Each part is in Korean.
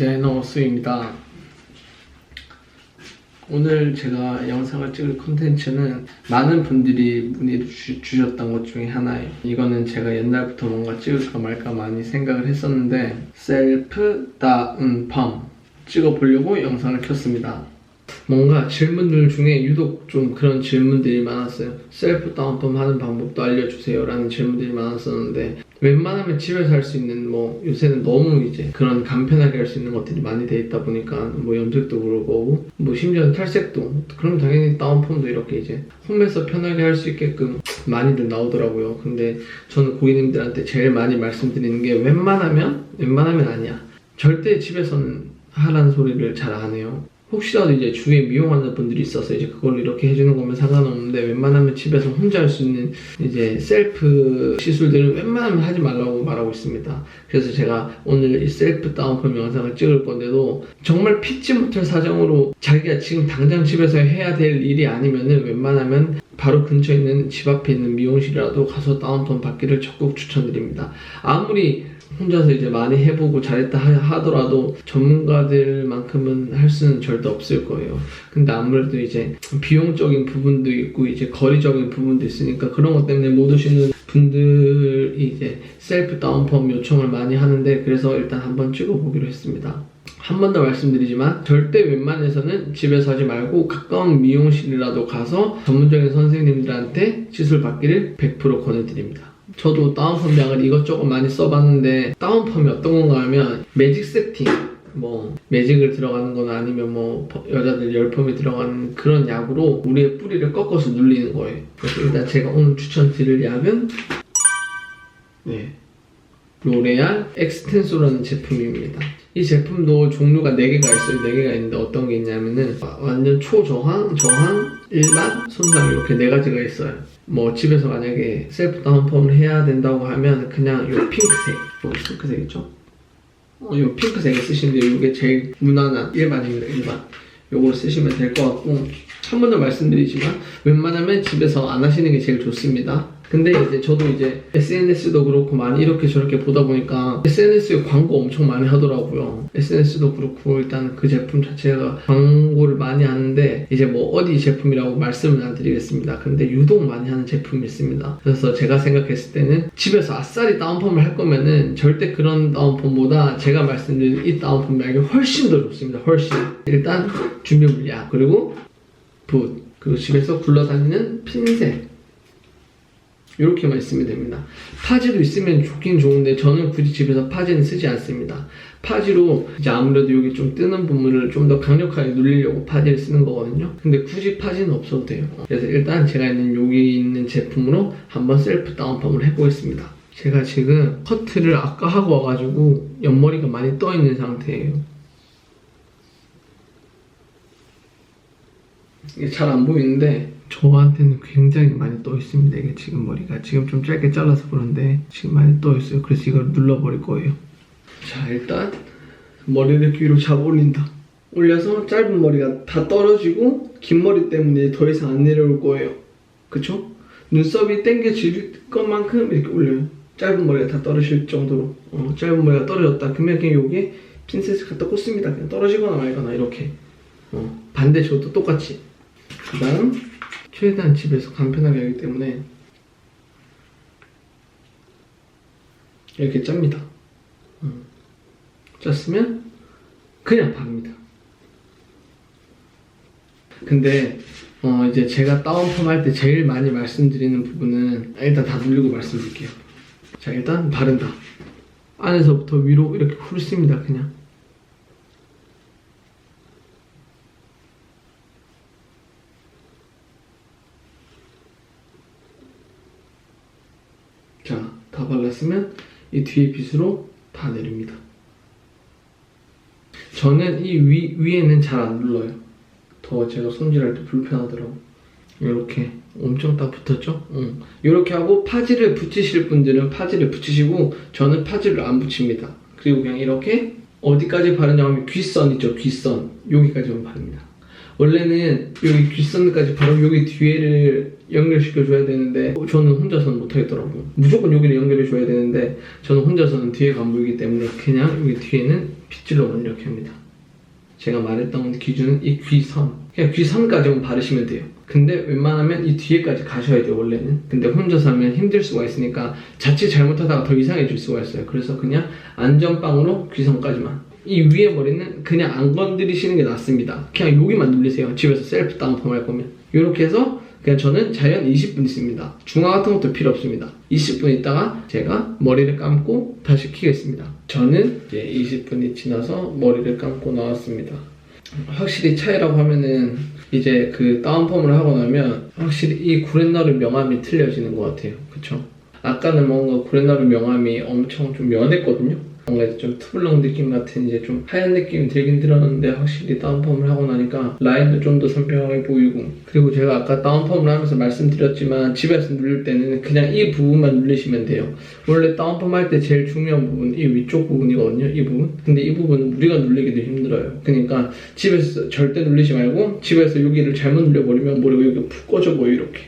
디자이너 수입니다. 오늘 제가 영상을 찍을 콘텐츠는 많은 분들이 문의 주, 주셨던 것 중에 하나예요. 이거는 제가 옛날부터 뭔가 찍을까 말까 많이 생각을 했었는데 셀프 다운펌 찍어보려고 영상을 켰습니다. 뭔가 질문들 중에 유독 좀 그런 질문들이 많았어요. 셀프 다운펌 하는 방법도 알려주세요 라는 질문들이 많았었는데 웬만하면 집에서 할 수 있는 뭐 요새는 너무 이제 그런 간편하게 할 수 있는 것들이 많이 돼 있다 보니까 뭐 염색도 그러고 뭐 심지어 탈색도 그럼 당연히 다운펌도 이렇게 이제 홈에서 편하게 할 수 있게끔 많이들 나오더라고요. 근데 저는 고객님들한테 제일 많이 말씀드리는 게 웬만하면 웬만하면 아니야. 절대 집에서는 하라는 소리를 잘 안 해요. 혹시라도 이제 주위에 미용하는 분들이 있어서 이제 그걸 이렇게 해주는 거면 상관없는데 웬만하면 집에서 혼자 할 수 있는 이제 셀프 시술들은 웬만하면 하지 말라고 말하고 있습니다. 그래서 제가 오늘 이 셀프 다운펌 영상을 찍을 건데도 정말 피치 못할 사정으로 자기가 지금 당장 집에서 해야 될 일이 아니면은 웬만하면 바로 근처에 있는 집 앞에 있는 미용실이라도 가서 다운펌 받기를 적극 추천드립니다. 아무리 혼자서 이제 많이 해보고 잘했다 하- 하더라도 전문가들만큼은 할 수는 절대 없을 거예요. 근데 아무래도 이제 비용적인 부분도 있고 이제 거리적인 부분도 있으니까 그런 것 때문에 못 오시는 분들이 이제 셀프 다운펌 요청을 많이 하는데 그래서 일단 한번 찍어보기로 했습니다. 한 번 더 말씀드리지만 절대 웬만해서는 집에서 하지 말고 가까운 미용실이라도 가서 전문적인 선생님들한테 시술 받기를 100% 권해드립니다. 저도 다운펌 약을 이것저것 많이 써봤는데 다운펌이 어떤 건가 하면 매직 세팅 뭐 매직을 들어가는 거나 아니면 뭐 퍼- 여자들 열펌이 들어가는 그런 약으로 우리의 뿌리를 꺾어서 눌리는 거예요. 그래서 일단 제가 오늘 추천드릴 약은 네 로레알 엑스텐소라는 제품입니다. 이 제품도 종류가 4개가 있어요. 4개가 있는데 어떤 게 있냐면은 완전 초저항, 저항, 일반, 손상 이렇게 네 가지가 있어요. 뭐 집에서 만약에 셀프 다운펌을 해야 된다고 하면 그냥 요 핑크색, 요 핑크색 있죠? 어, 요 핑크색을 쓰시면 돼요. 이게 제일 무난한 일반입니다. 일반. 요걸 쓰시면 될 것 같고 한 번 더 말씀드리지만 웬만하면 집에서 안 하시는 게 제일 좋습니다. 근데 이제 저도 이제 SNS도 그렇고 많이 이렇게 저렇게 보다 보니까 SNS에 광고 엄청 많이 하더라고요. SNS도 그렇고 일단 그 제품 자체가 광고를 많이 하는데 이제 뭐 어디 제품이라고 말씀은 안 드리겠습니다. 근데 유독 많이 하는 제품이 있습니다. 그래서 제가 생각했을 때는 집에서 아싸리 다운펌을 할 거면은 절대 그런 다운펌보다 제가 말씀드린 이 다운펌 약이 훨씬 더 좋습니다. 훨씬. 일단 준비 물약 그리고 붓 그리고 집에서 굴러다니는 핀셋 이렇게만 있으면 됩니다. 파지도 있으면 좋긴 좋은데 저는 굳이 집에서 파지는 쓰지 않습니다. 파지로 이제 아무래도 여기 좀 뜨는 부분을 좀 더 강력하게 눌리려고 파지를 쓰는 거거든요. 근데 굳이 파지는 없어도 돼요. 그래서 일단 제가 있는 여기 있는 제품으로 한번 셀프 다운펌을 해보겠습니다. 제가 지금 커트를 아까 하고 와가지고 옆머리가 많이 떠 있는 상태예요. 이게 잘 안 보이는데 저한테는 굉장히 많이 떠 있습니다. 이게 지금 머리가 지금 좀 짧게 잘라서 그런데 지금 많이 떠 있어요. 그래서 이걸 눌러버릴 거예요. 자 일단 머리를 뒤로 잡아 올린다. 올려서 짧은 머리가 다 떨어지고 긴 머리 때문에 더 이상 안 내려올 거예요. 그쵸? 눈썹이 당겨질 것만큼 이렇게 올려요. 짧은 머리가 다 떨어질 정도로 어, 짧은 머리가 떨어졌다. 그러면 그냥 여기 핀셋을 갖다 꽂습니다. 그냥 떨어지거나 말거나 이렇게 어, 반대 저도 똑같이 그 다음 최대한 집에서 간편하게 하기 때문에 이렇게 짭니다. 음. 짰으면 그냥 바릅니다. 근데 어 이제 제가 다운펌 할 때 제일 많이 말씀드리는 부분은 일단 다 누르고 말씀드릴게요. 자 일단 바른다. 안에서부터 위로 이렇게 훑습니다 그냥 자, 다 발랐으면 이 뒤에 빗으로 다 내립니다. 저는 이 위, 위에는 잘 안 눌러요. 더 제가 손질할 때 불편하더라고. 이렇게 엄청 딱 붙었죠? 응. 이렇게 하고 파지를 붙이실 분들은 파지를 붙이시고 저는 파지를 안 붙입니다. 그리고 그냥 이렇게 어디까지 바르냐 하면 귓선 있죠? 귓선. 여기까지만 바릅니다. 원래는 여기 귓선까지 바로 여기 뒤에를 연결시켜 줘야 되는데 어, 저는 혼자서는 못 하겠더라고요. 무조건 여기를 연결해 줘야 되는데 저는 혼자서는 뒤에가 안 보이기 때문에 그냥 여기 뒤에는 빗질로만 이렇게 합니다. 제가 말했던 기준은 이 귀선 그냥 귀선까지만 바르시면 돼요. 근데 웬만하면 이 뒤에까지 가셔야 돼요 원래는. 근데 혼자서 하면 힘들 수가 있으니까 자칫 잘못하다가 더 이상해질 수가 있어요. 그래서 그냥 안전빵으로 귀선까지만. 이 위에 머리는 그냥 안 건드리시는 게 낫습니다. 그냥 여기만 눌리세요. 집에서 셀프 다운펌 할 거면. 이렇게 해서 그냥 저는 자연 20분 있습니다. 중화 같은 것도 필요 없습니다. 20분 있다가 제가 머리를 감고 다시 키겠습니다. 저는 이제 20분이 지나서 머리를 감고 나왔습니다. 확실히 차이라고 하면은 이제 그 다운펌을 하고 나면 확실히 이 구렛나루 명암이 틀려지는 것 같아요. 그쵸? 아까는 뭔가 구렛나루 명암이 엄청 좀 연했거든요. 뭔가 좀 투블럭 느낌 같은 이제 좀 하얀 느낌이 들긴 들었는데 확실히 다운펌을 하고 나니까 라인도 좀 더 선명하게 보이고. 그리고 제가 아까 다운펌을 하면서 말씀드렸지만 집에서 누를 때는 그냥 이 부분만 누르시면 돼요. 원래 다운펌 할 때 제일 중요한 부분 이 위쪽 부분이거든요 이 부분. 근데 이 부분은 우리가 누르기도 힘들어요. 그러니까 집에서 절대 누르지 말고 집에서 여기를 잘못 눌려버리면 머리가 여기 푹 꺼져 보여 이렇게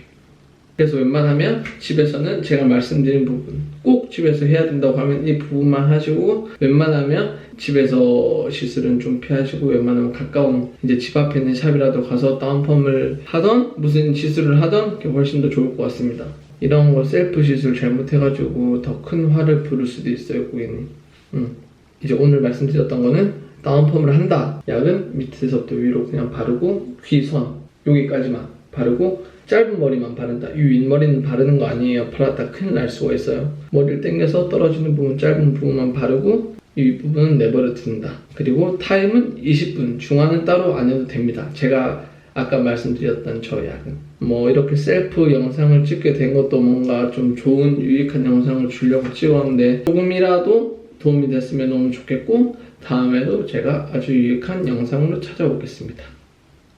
그래서 웬만하면 집에서는 제가 말씀드린 부분 꼭 집에서 해야 된다고 하면 이 부분만 하시고 웬만하면 집에서 시술은 좀 피하시고 웬만하면 가까운 이제 집 앞에 있는 샵이라도 가서 다운펌을 하던 무슨 시술을 하던 그게 훨씬 더 좋을 것 같습니다. 이런 거 셀프 시술 잘못해가지고 더 큰 화를 부를 수도 있어요 고객님. 음. 이제 오늘 말씀드렸던 거는 다운펌을 한다. 약은 밑에서부터 위로 그냥 바르고 귀선 여기까지만 바르고 짧은 머리만 바른다. 이 윗머리는 바르는 거 아니에요. 바르다 큰일 날 수가 있어요. 머리를 당겨서 떨어지는 부분 짧은 부분만 바르고 이 윗부분은 내버려 둔다. 그리고 타임은 20분. 중화는 따로 안 해도 됩니다. 제가 아까 말씀드렸던 저 약은 뭐 이렇게 셀프 영상을 찍게 된 것도 뭔가 좀 좋은 유익한 영상을 주려고 찍었는데 조금이라도 도움이 됐으면 너무 좋겠고 다음에도 제가 아주 유익한 영상으로 찾아오겠습니다.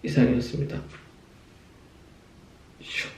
이상이었습니다. Sure.